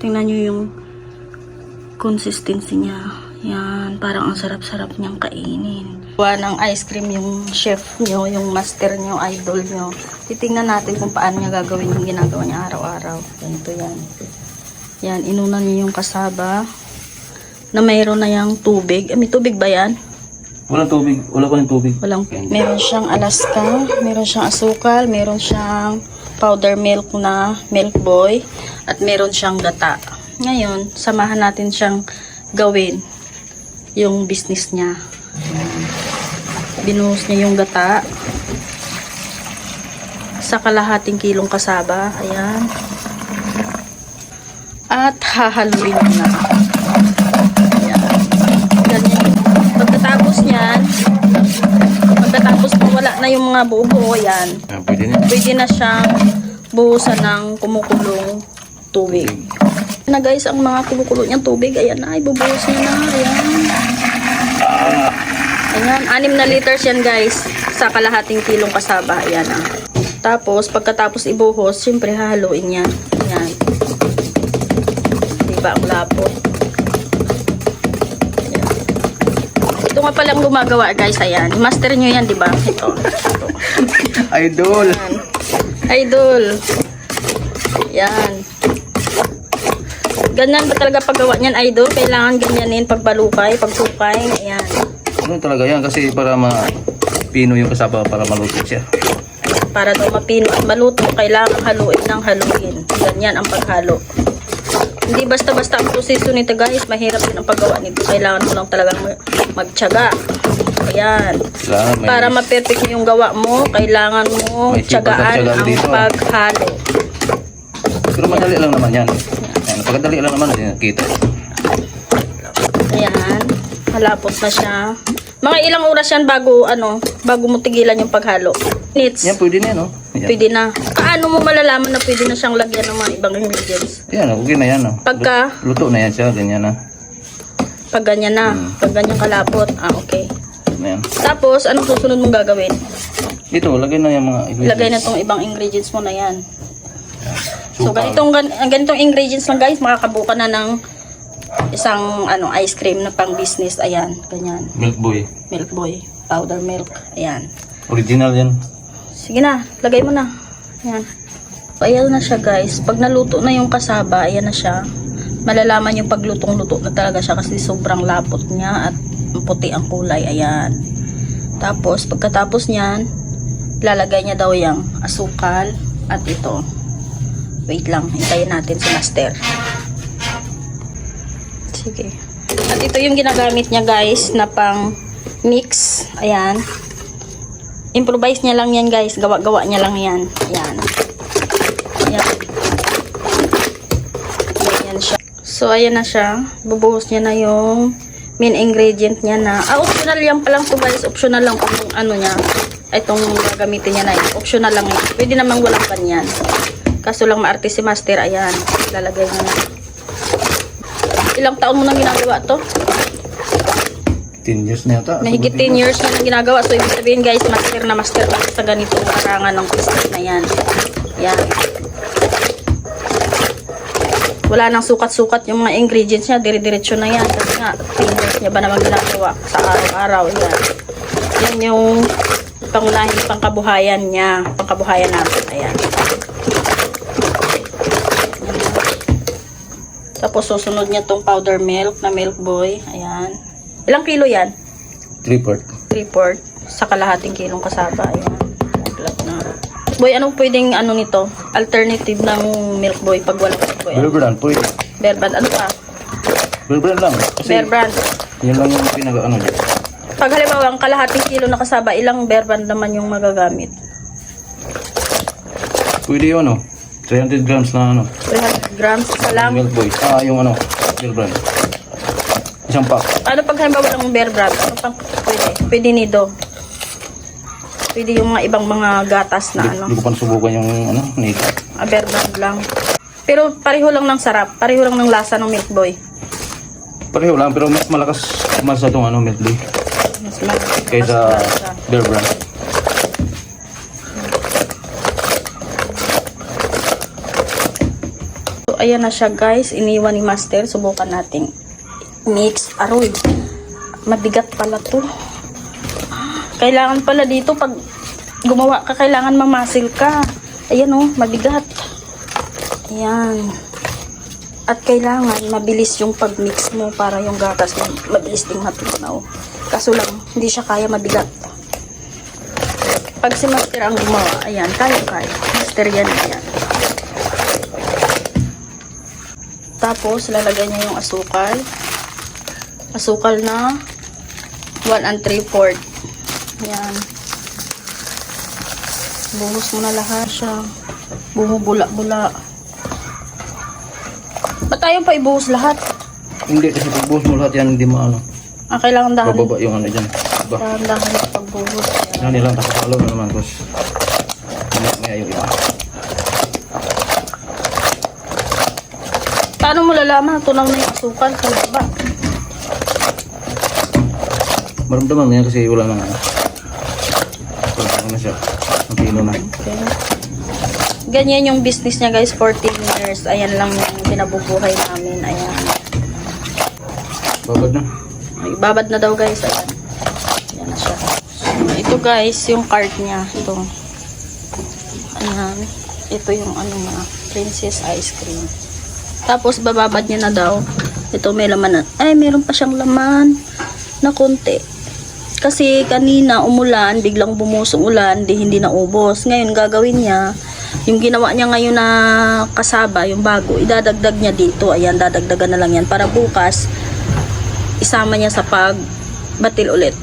Tingnan nyo yung consistency niya. Yan, parang ang sarap-sarap niyang kainin. Gawa ng ice cream yung chef nyo, yung master nyo, idol nyo. Titingnan natin kung paano niya gagawin yung ginagawa niya araw-araw. Ganito yan. Yan, inunan niyo yung kasaba na mayroon na yung tubig. Eh, may tubig ba yan? Walang tubig. Wala pa ng tubig. Walang, meron siyang Alaska, meron siyang asukal, meron siyang powder milk na milk boy, at meron siyang gata. Ngayon, samahan natin siyang gawin yung business niya. Binuhos niya yung gata sa kalahating kilong kasaba. Ayan. At hahaluin na. Ayan. Ganyan. Pagkatapos niyan, pagkatapos mo wala na yung mga buo-buo yan, Ah, pwede na. pwede na siyang buhusan ng kumukulong tubig. Na guys, ang mga kumukulo niyang tubig, ayan na, ibubuhos niya na, ayan. Ayan, anim na liters yan guys, sa kalahating kilong kasaba, ayan ah. Tapos, pagkatapos ibuhos, syempre hahaluin niya. Ayan. Diba, ang lapot. Ayan. Ito nga palang gumagawa guys, ayan. Master nyo yan, diba? Ito. Ito. Idol! Ayan. Idol. Yan. Ganyan ba talaga paggawa niyan, idol? Kailangan ganyanin pagbalukay, pagsukay. Ayan. Ano talaga yan? Kasi para ma pino yung kasaba para maluto siya. Para daw mapino at maluto, kailangan haluin ng haluin. Ganyan ang paghalo. Hindi basta-basta ang proseso nito guys. Mahirap din ang paggawa nito. Kailangan mo lang talagang mag- magtyaga. Ayan. Kailangan may... Para ma-perfect yung gawa mo, kailangan mo May tyaga ang dito. paghalo. Pero madali lang naman yan. Ayan, pagkadali lang naman, yan, kita. Ayan. Halapot na siya. Mga ilang oras yan bago, ano, bago mo tigilan yung paghalo. Minutes. Yan, pwede na yan, no? Yan. Pwede na. Paano mo malalaman na pwede na siyang lagyan ng mga ibang ingredients? Yan, okay na yan, no? Pagka, Luto na yan siya, ganyan na. pag ganyan na, Hmm. pag ganyan kalapot, ah, okay. Ayan. Tapos, anong susunod mong gagawin? Dito, lagay na yung mga ingredients. Ilagay na tong ibang ingredients mo na yan. So, ganitong, ganitong ingredients lang guys, makakabuka na ng isang ano ice cream na pang business. Ayan, ganyan. Milk boy. Milk boy, powder milk. Ayan. Original yan. Sige na, lagay mo na. Ayan. So, ayan na siya guys. Pag naluto na yung kasaba, ayan na siya. Malalaman yung paglutong-luto na talaga siya kasi sobrang lapot niya at puti ang kulay. Ayan. Tapos, pagkatapos niyan, lalagay niya daw yung asukal at ito. Wait lang, hintayin natin si Master. Sige. At ito yung ginagamit niya guys na pang mix. Ayan. Improvise niya lang yan guys. Gawa-gawa niya lang yan. Ayan. Ayan. Ganyan siya. So, ayan na siya. Bubuhos niya na yung main ingredient niya na. Ah, optional yan pa lang to guys. Optional lang kung ano niya. Itong gagamitin niya na yun. Optional lang yun. Pwede namang walang ganyan. Kaso lang maarte si master. Ayan. Lalagay niya na. Ilang taon mo nang ginagawa to? 10 years na yata. Mahigit 10 years na nang ginagawa. So, ibig sabihin guys, master na master ka sa ganitong karangan ng business na yan. Yan. Wala nang sukat-sukat yung mga ingredients niya. Dire-diretso na yan. Kasi nga, 10 years niya ba naman ginagawa sa araw-araw. Yan. Yan yung pangunahing pangkabuhayan niya. Pangkabuhayan natin. Ayan. Tapos susunod niya tong powder milk na milk boy. Ayan. Ilang kilo yan? 3 part. 3 quart sa kalahating kilong kasaba. Ayan. Boy, anong pwedeng ano nito? Alternative ng milk boy pag wala milk boy. Bear brand, pwede. Bear brand. Ano pa? Bear brand lang. Kasi Bear brand. yan lang yung pinag ano dyan. Pag halimbawa ang kalahating kilo na kasaba, ilang bear brand naman yung magagamit? Pwede yun, ano? 300 grams na ano. 300 grams sa lang. Milk boy. Ah, yung ano, bear brand. Isang pack. Ano pag halimbawa ng bear brand? Ano pang pwede? Pwede nido. Pwede yung mga ibang mga gatas na ano. Hindi ko pa nasubukan yung ano, nito. Ah, bear brand lang. Pero pareho lang ng sarap. Pareho lang ng lasa ng milk boy. Pareho lang, pero mas malakas mas sa itong ano, milk boy. Mas mas Kaysa bear brand. So, ayan na siya guys. Iniwan ni Master. Subukan nating mix. Aroy. Mabigat pala to. Kailangan pala dito pag gumawa ka, kailangan mamasil ka. Ayan oh, mabigat. Ayan. At kailangan mabilis yung pag-mix mo para yung gatas mo mabilis ding matunaw. Kaso lang, hindi siya kaya mabigat. Pag si Master ang gumawa, ayan, kaya-kaya. Master yan, ayan. Tapos, lalagay niya yung asukal. Asukal na 1 and 3 4 Yan. Buhos mo na lahat siya. Bumubula-bula. Ba't tayo pa ibuhos lahat? Hindi kasi pag buhos mo lahat yan, hindi maano. Ah, kailangan dahan. Bababa yung ano dyan. Ba? Dahan-dahan sa pagbuhos. Ayan. Yan nilang takapalo na naman. Tapos, may, may ayaw iba. Paano mo lalaman? Tunaw na yung asukal sa baba. Maramdaman mo yan kasi wala nang ano. Ano na siya. Ang kilo na. Okay. Ganyan yung business niya guys, 14 years. Ayan lang yung pinabubuhay namin. Ayan. Babad na. Ay, babad na daw guys. Ayan. Ayan na siya. So, ito guys, yung cart niya. Ito. Ayan. Ito yung ano niya. Princess ice cream. Tapos bababad niya na daw. Ito may laman na. Ay, meron pa siyang laman na konti. Kasi kanina umulan, biglang bumusong ulan, di hindi naubos. Ngayon gagawin niya, yung ginawa niya ngayon na kasaba, yung bago, idadagdag niya dito. Ayan, dadagdagan na lang yan para bukas isama niya sa pagbatil ulit.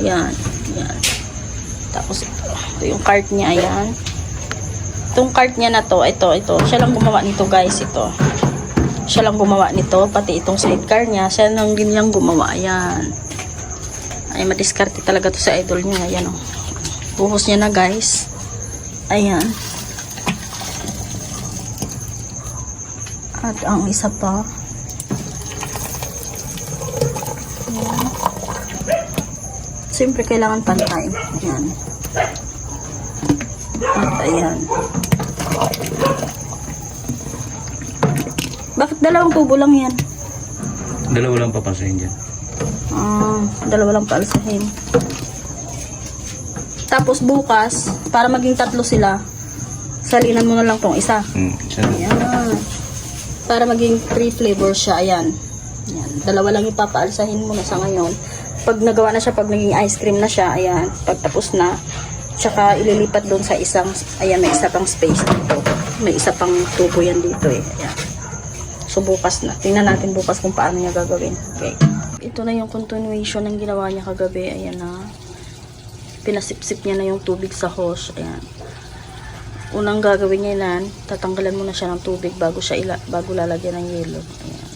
Ayan. Ayan. Tapos ito. Ito yung cart niya. Ayan. Itong cart niya na to. Ito, ito. Siya lang gumawa nito guys. Ito. Siya lang gumawa nito. Pati itong sidecar niya. Siya lang din niyang gumawa. Ayan. Ay, madiskarte talaga to sa idol niya. Ayan o. Buhos niya na guys. Ayan. At ang isa pa. Siyempre, kailangan pantay. Ayan. At ayan. Bakit dalawang tubo lang yan? Dalawa lang papansahin dyan. Dalawa lang paalsahin. Tapos bukas, para maging tatlo sila, salinan mo na lang tong isa. Na. Ayan. Para maging three flavors siya. Ayan. Ayan. Dalawa lang ipapaalsahin mo na sa ngayon. Pag nagawa na siya, pag naging ice cream na siya, ayan. Pag tapos na, tsaka ililipat doon sa isang, ayan, may isa pang space dito. May isa pang tubo yan dito eh. Ayan. So bukas na. Tingnan natin bukas kung paano niya gagawin. Okay. Ito na yung continuation ng ginawa niya kagabi. Ayan na. Pinasipsip niya na yung tubig sa hose. Ayan. Unang gagawin niya yan, tatanggalan muna siya ng tubig bago siya ila, bago lalagyan ng yelo. Ayan.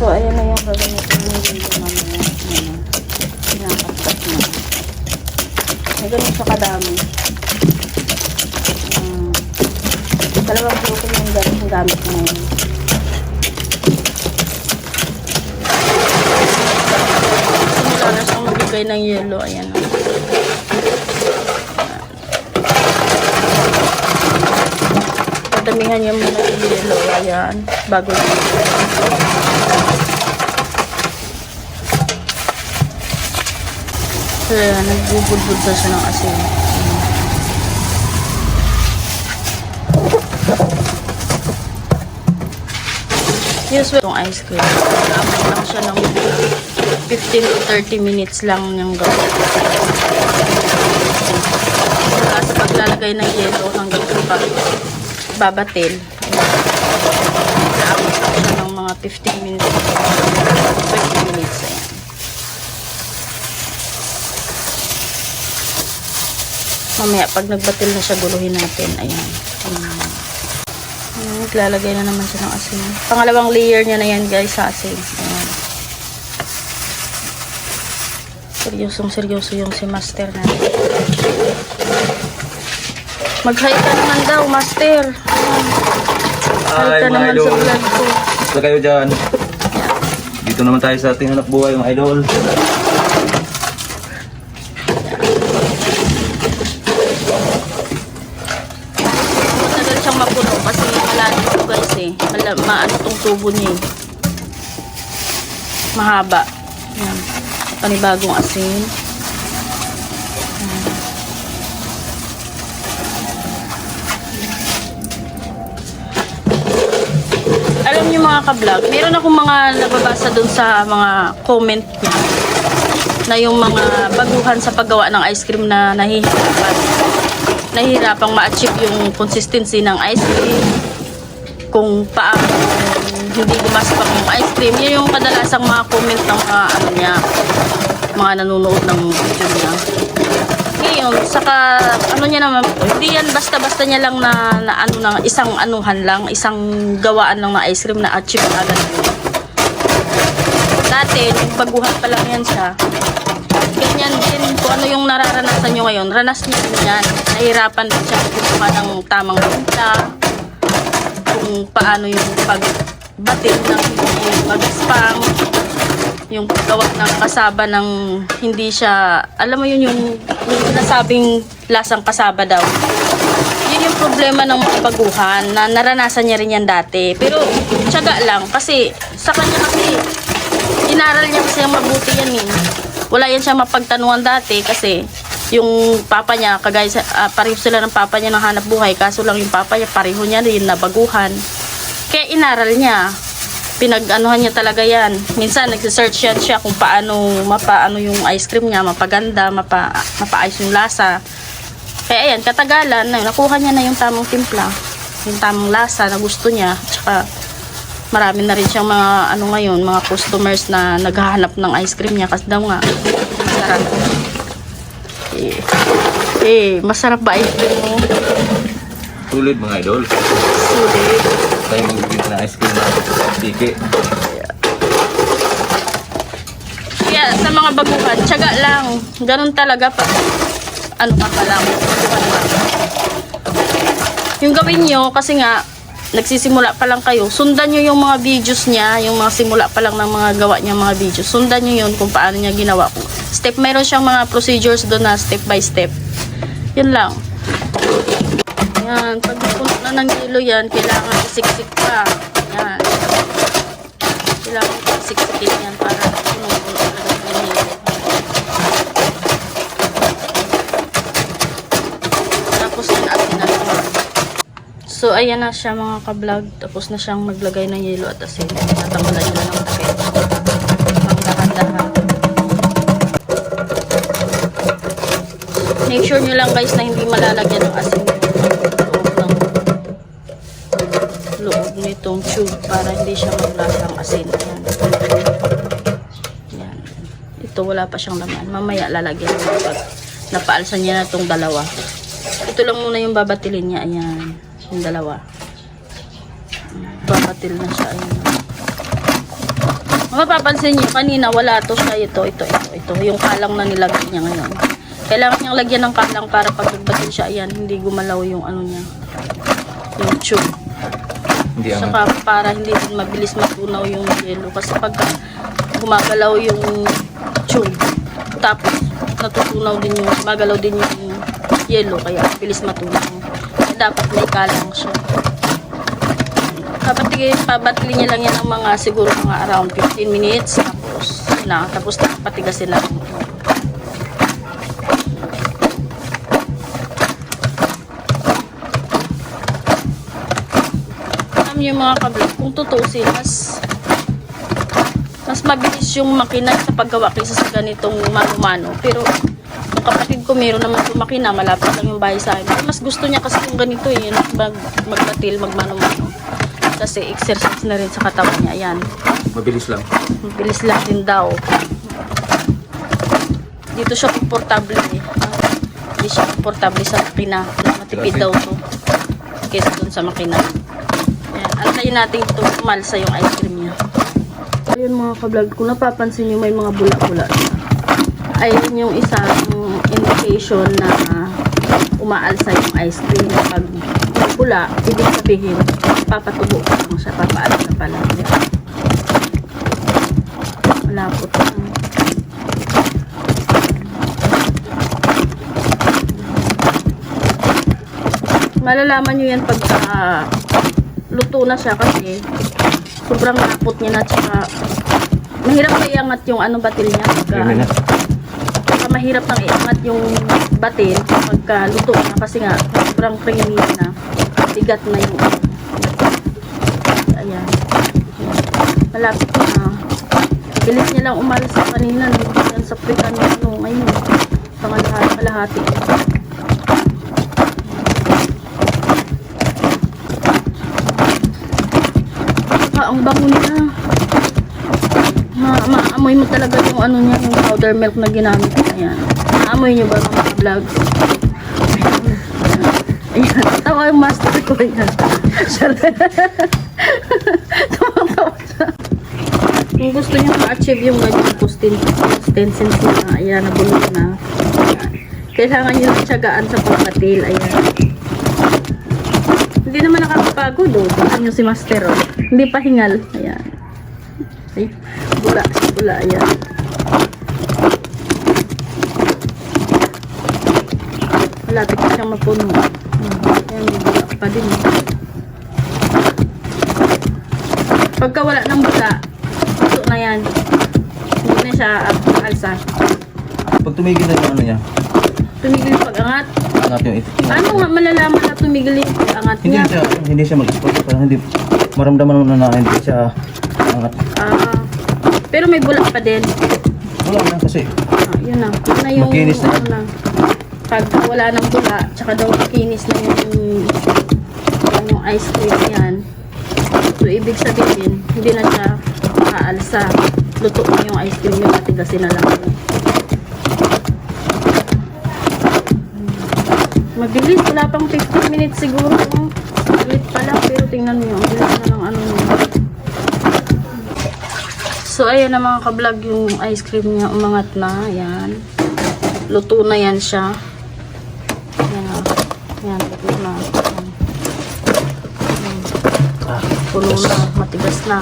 So, ayan na yung mamaya. Ayan. Pinakatkat na. May ganun siya kadami. Um, dalawang grupo yung gamit, yung gamit na yun. Simula magbigay ng yelo. Ayan. Padamihan niya muna yung yelo. Ayan. Bago yung So, ayan. Nagbubudbud na siya ng asin. Usually, itong ice cream. Kailangan lang siya ng 15 to 30 minutes lang yung gawin. Sa paglalagay ng yelo hanggang pag babatil. Kailangan lang siya ng mga 15 minutes. 20 minutes. Ayan. Mamaya, pag nagbatil na siya, guluhin natin. Ayan. Ayan, naglalagay na naman siya ng asin. Pangalawang layer niya na yan, guys, sa asin. Ayan. Seryosong seryoso yung si master natin. Mag-hi ka naman daw, master. Ayan. Hi ka naman sa vlog ko. Basta kayo dyan. Dito naman tayo sa ating hanap buhay, mga idol. Matagal siyang mapuno kasi malalim mala, maano tong tubo niya eh. Mahaba. Panibagong asin. Alam niyo mga ka-vlog, meron akong mga nababasa dun sa mga comment niya na yung mga baguhan sa paggawa ng ice cream na nahihirapan nahihirapang ma-achieve yung consistency ng ice cream kung paano hindi gumaspak yung ice cream. Yun yung kadalasang mga comment ng mga ano niya mga nanonood ng video niya. Ngayon saka ano niya naman hindi yan basta-basta niya lang na, na ano na isang anuhan lang isang gawaan lang na ice cream na achieve agad. Yun dati nung baguhan pa lang yan siya ganyan din kung ano yung nararanasan nyo ngayon. Ranas niya din yan. Nahirapan din siya kumuha ng tamang punta kung paano yung pagbatid ng hindi mag-spam yung paggawa ng kasaba ng hindi siya alam mo yun yung, yung sinasabing lasang kasaba daw yun yung problema ng mga baguhan na naranasan niya rin yan dati pero tiyaga lang kasi sa kanya kasi inaral niya kasi ang mabuti yan eh. Wala yan siya mapagtanungan dati kasi yung papa niya, kagaya sa, ah, pareho sila ng papa niya ng hanap buhay, kaso lang yung papa niya, pareho niya rin na baguhan. Kaya inaral niya. Pinag-anuhan niya talaga yan. Minsan, nagsisearch yan siya kung paano, mapaano yung ice cream niya, mapaganda, mapa, mapaayos yung lasa. Kaya ayan, katagalan, na, nakuha niya na yung tamang timpla, yung tamang lasa na gusto niya, tsaka marami na rin siyang mga ano ngayon, mga customers na naghahanap ng ice cream niya kasi daw nga masarap. Eh, eh masarap ba ice cream mo? Tulid mga idol. Sulit. Tayo magbibigay na ice cream na tiki. Kaya sa mga baguhan, tiyaga lang. Ganun talaga pag ano ka pa lang. Yung gawin nyo, kasi nga, nagsisimula pa lang kayo, sundan nyo yung mga videos niya, yung mga simula pa lang ng mga gawa niya mga videos. Sundan nyo yun kung paano niya ginawa. Step, mayroon siyang mga procedures doon na step by step. Yun lang. Yan, pag puno na ng kilo yan, kailangan isiksik pa. Yan. Kailangan isiksikin yan para puno-puno talaga ng hilo. Tapos yan atin na lang. So, ayan na siya mga ka-vlog. Tapos na siyang maglagay ng yelo at asin. Tatanggalan niya na ng takip. Ang dahan-dahan. Make sure nyo lang guys na hindi malalagyan ng asin para hindi siya maglasang asin. Ayan. Ayan. Ito wala pa siyang laman. Mamaya lalagyan mo pag napaalsan niya na itong dalawa. Ito lang muna yung babatilin niya. Ayan. Yung dalawa. Babatil na siya. Ayan. Mapapansin niyo, kanina wala to siya. Ito, ito, ito, ito. Yung kalang na nilagay niya ngayon. Kailangan niyang lagyan ng kalang para pag siya, ayan, hindi gumalaw yung ano niya. Yung tube. Hindi Saka para hindi mabilis matunaw yung yelo. Kasi pagka gumagalaw yung tube, tapos natutunaw din yung, magalaw din yung yelo, kaya bilis matunaw. Dapat may kalang siya. Dapat pabatili niya lang yan ng mga siguro mga around 15 minutes. Tapos na, tapos patigasin lang. Alam niyo mga kablog, kung tutusin, mas mas mabilis yung makina sa paggawa kaysa sa ganitong mano-mano. Pero yung kapatid ko meron naman yung makina, malapit lang yung bahay sa akin. Pero mas gusto niya kasi yung ganito eh, mag, magbatil, magmano-mano. Kasi exercise na rin sa katawan niya. Ayan, mabilis lang. mabilis lang din daw. Dito siya komportable eh. Hindi siya komportable sa makina. Matipid daw to. Kesa dun sa makina. Ayan, antayin natin ito malsa yung ice cream niya. Ayun mga kablog, kung napapansin nyo may mga bula-bula. Ayun yung isang indication na umaalsa yung ice cream. Pag bula, ibig sabihin, papatubo pa lang siya, papaalsa pa lang. Di ba? Malapot lang. Malalaman nyo yan pagka luto na siya kasi sobrang lapot niya na tsaka mahirap na iangat yung ano batil niya pagka, mahirap nang iangat yung batil pagka luto na kasi nga sobrang creamy na bigat na yung ayan. Malapit na. Bilis niya lang umalis sa kanina nandun sa prikan ano ngayon pangalahati kalahati ang bango niya ma maamoy mo talaga yung ano niya, yung powder milk na ginamit. Ayan. Maamoy niyo ba mga vlog? Ayan. Tawa yung master ko yan. Tawa-tawa siya. Kung gusto niyo ma-achieve yung ganyan consisten- consistency na, ayan, nabulok na. Ayan. Kailangan niyo lang tiyagaan sa pagpatil. Ayan. Hindi naman nakakapagod, oh. Tingnan niyo si Master, oh. Hindi pa hingal. Ayan. Ay, bula, bula, ayan. Malapit na siyang mapuno. Ayan, may bula pa din. Pagka wala ng bula, ito na yan. Hindi na siya alsa. Pag tumigil na yung ano niya, Tumigil yung pag-angat. angat yung ito. Paano nga malalaman na tumigil yung pag-angat Hindi niya? siya, hindi siya mag-spot. Parang hindi, maramdaman na na hindi siya angat. Ah, pero may bula pa din. Wala na kasi. Ah, yun na. Yun na yung, Makinis na. ano na. Pag wala ng bula, tsaka daw makinis na yung, yung ice cream yan. So, ibig sabihin, hindi na siya aalsa. Luto na yung ice cream yung matigasin na lang. yun. Mabilis, wala pang 15 minutes siguro. no? Saglit pa lang, pero tingnan nyo. Ang bilis na ng ano niya. So, ayan na mga kablog yung ice cream niya. Umangat na. Ayan. Luto na yan siya. Ayan na. Ayan, luto na. Ah, Puno na. Matigas na.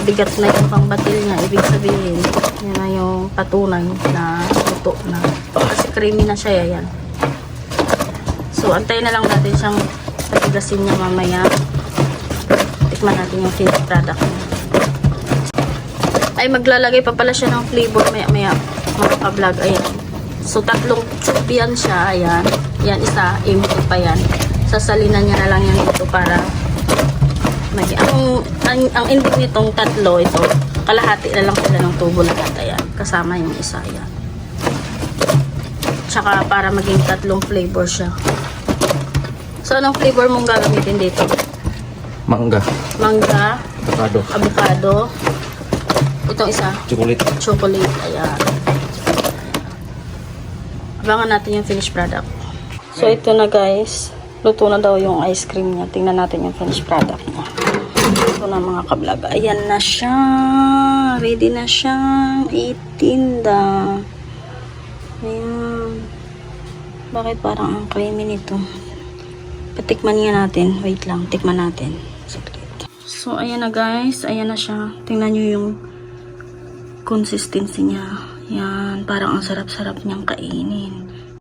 Mabigat na yung pangbatil niya. Ibig sabihin, yan na yung patunay na luto na. Kasi creamy na siya. Ayan. So, antayin na lang natin siyang patigasin niya mamaya. Tikman natin yung finished product niya. Ay maglalagay pa pala siya ng flavor maya maya mga ka-vlog. Ayan. So tatlong tube yan siya. Ayan. Yan isa. Empty pa yan. Sasalinan niya na lang yan dito para mag ang, ang, ang ending nitong tatlo ito kalahati na lang sila ng tubo lahat ayan. Kasama yung isa. Ayan. Tsaka para maging tatlong flavor siya so anong flavor mong gagamitin dito mangga, mangga avocado, avocado itong isa chocolate. chocolate. Ayan. Abangan natin yung finished product. So, ito na guys. Luto na daw yung ice cream niya. Tingnan natin yung finished product niya. Ito na mga kablog. Ayan na siya. Ready na siyang itinda. Ayan. Bakit parang ang creamy nito? Patikman nga natin. Wait lang. Tikman natin. So, ayan na guys. Ayan na siya. Tingnan nyo yung consistency niya. Yan, parang ang sarap-sarap niyang kainin.